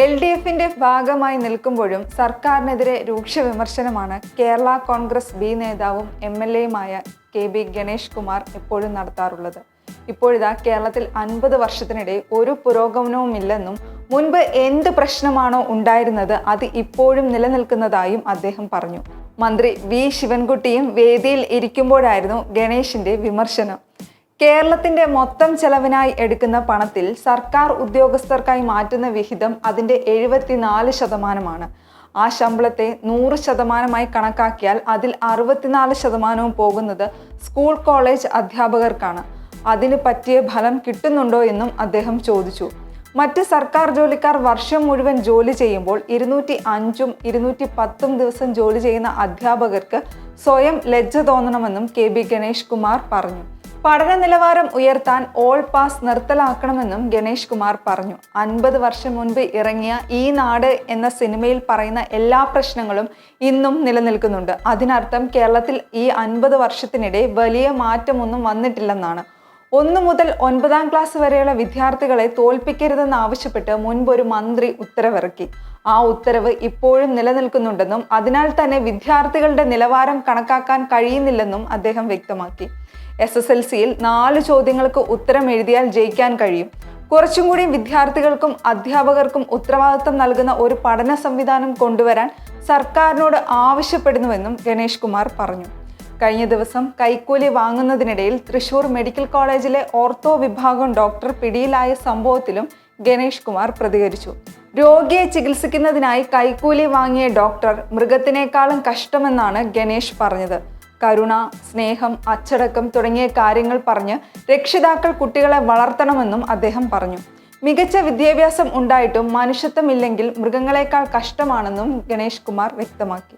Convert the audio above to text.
L D എഫിന്റെ ഭാഗമായി നിൽക്കുമ്പോഴും സർക്കാരിനെതിരെ രൂക്ഷ വിമർശനമാണ് കേരള കോൺഗ്രസ് ബി നേതാവും എം എൽ എയുമായ കെ ബി ഗണേഷ് കുമാർ എപ്പോഴും നടത്താറുള്ളത്. ഇപ്പോഴിതാ കേരളത്തിൽ അൻപത് വർഷത്തിനിടെ ഒരു പുരോഗമനവുമില്ലെന്നും മുൻപ് എന്ത് പ്രശ്നമാണോ ഉണ്ടായിരുന്നത് അത് ഇപ്പോഴും നിലനിൽക്കുന്നതായും അദ്ദേഹം പറഞ്ഞു. മന്ത്രി വി ശിവൻകുട്ടിയും വേദിയിൽ ഇരിക്കുമ്പോഴായിരുന്നു ഗണേഷിന്റെ വിമർശനം. കേരളത്തിന്റെ മൊത്തം ചെലവിനായി എടുക്കുന്ന പണത്തിൽ സർക്കാർ ഉദ്യോഗസ്ഥർക്കായി മാറ്റുന്ന വിഹിതം അതിന്റെ എഴുപത്തിനാല് ശതമാനമാണ്. ആ ശമ്പളത്തെ നൂറ് ശതമാനമായി കണക്കാക്കിയാൽ അതിൽ അറുപത്തിനാല് ശതമാനവും പോകുന്നത് സ്കൂൾ കോളേജ് അധ്യാപകർക്കാണ്. അതിന് പറ്റിയ ഫലം കിട്ടുന്നുണ്ടോ എന്നും അദ്ദേഹം ചോദിച്ചു. മറ്റ് സർക്കാർ ജോലിക്കാർ വർഷം മുഴുവൻ ജോലി ചെയ്യുമ്പോൾ ഇരുന്നൂറ്റി അഞ്ചും ഇരുന്നൂറ്റി പത്തും ദിവസം ജോലി ചെയ്യുന്ന അധ്യാപകർക്ക് സ്വയം ലജ്ജ തോന്നണമെന്നും കെ ബി ഗണേഷ് കുമാർ പറഞ്ഞു. പഠന നിലവാരം ഉയർത്താൻ ഓൾ പാസ് നിർത്തലാക്കണമെന്നും ഗണേഷ് കുമാർ പറഞ്ഞു. അൻപത് വർഷം മുൻപ് ഇറങ്ങിയ ഈ നാട് എന്ന സിനിമയിൽ പറയുന്ന എല്ലാ പ്രശ്നങ്ങളും ഇന്നും നിലനിൽക്കുന്നുണ്ട്. അതിനർത്ഥം കേരളത്തിൽ ഈ അൻപത് വർഷത്തിനിടെ വലിയ മാറ്റമൊന്നും വന്നിട്ടില്ലെന്നാണ്. ഒന്നു മുതൽ ഒൻപതാം ക്ലാസ് വരെയുള്ള വിദ്യാർത്ഥികളെ തോൽപ്പിക്കരുതെന്ന് ആവശ്യപ്പെട്ട് മുൻപ് ഒരു മന്ത്രി ഉത്തരവിറക്കി. ആ ഉത്തരവ് ഇപ്പോഴും നിലനിൽക്കുന്നുണ്ടെന്നും അതിനാൽ തന്നെ വിദ്യാർത്ഥികളുടെ നിലവാരം കണക്കാക്കാൻ കഴിയുന്നില്ലെന്നും അദ്ദേഹം വ്യക്തമാക്കി. എസ് എസ് എൽ സിയിൽ നാല് ചോദ്യങ്ങൾക്ക് ഉത്തരം എഴുതിയാൽ ജയിക്കാൻ കഴിയും. കുറച്ചും കൂടി വിദ്യാർത്ഥികൾക്കും അധ്യാപകർക്കും ഉത്തരവാദിത്തം നൽകുന്ന ഒരു പഠന സംവിധാനം കൊണ്ടുവരാൻ സർക്കാരിനോട് ആവശ്യപ്പെടുന്നുവെന്നും ഗണേഷ് കുമാർ പറഞ്ഞു. കഴിഞ്ഞ ദിവസം കൈക്കൂലി വാങ്ങുന്നതിനിടയിൽ തൃശൂർ മെഡിക്കൽ കോളേജിലെ ഓർത്തോ വിഭാഗം ഡോക്ടർ പിടിയിലായ സംഭവത്തിലും ഗണേഷ് കുമാർ പ്രതികരിച്ചു. രോഗിയെ ചികിത്സിക്കുന്നതിനായി കൈക്കൂലി വാങ്ങിയ ഡോക്ടർ മൃഗത്തിനേക്കാളും കഷ്ടമെന്നാണ് ഗണേഷ് പറഞ്ഞത്. കരുണ സ്നേഹം അച്ചടക്കം തുടങ്ങിയ കാര്യങ്ങൾ പറഞ്ഞ് രക്ഷിതാക്കൾ കുട്ടികളെ വളർത്തണമെന്നും അദ്ദേഹം പറഞ്ഞു. മികച്ച വിദ്യാഭ്യാസം ഉണ്ടായിട്ടും മനുഷ്യത്വമില്ലെങ്കിൽ മൃഗങ്ങളെക്കാൾ കഷ്ടമാണെന്നും ഗണേഷ് കുമാർ വ്യക്തമാക്കി.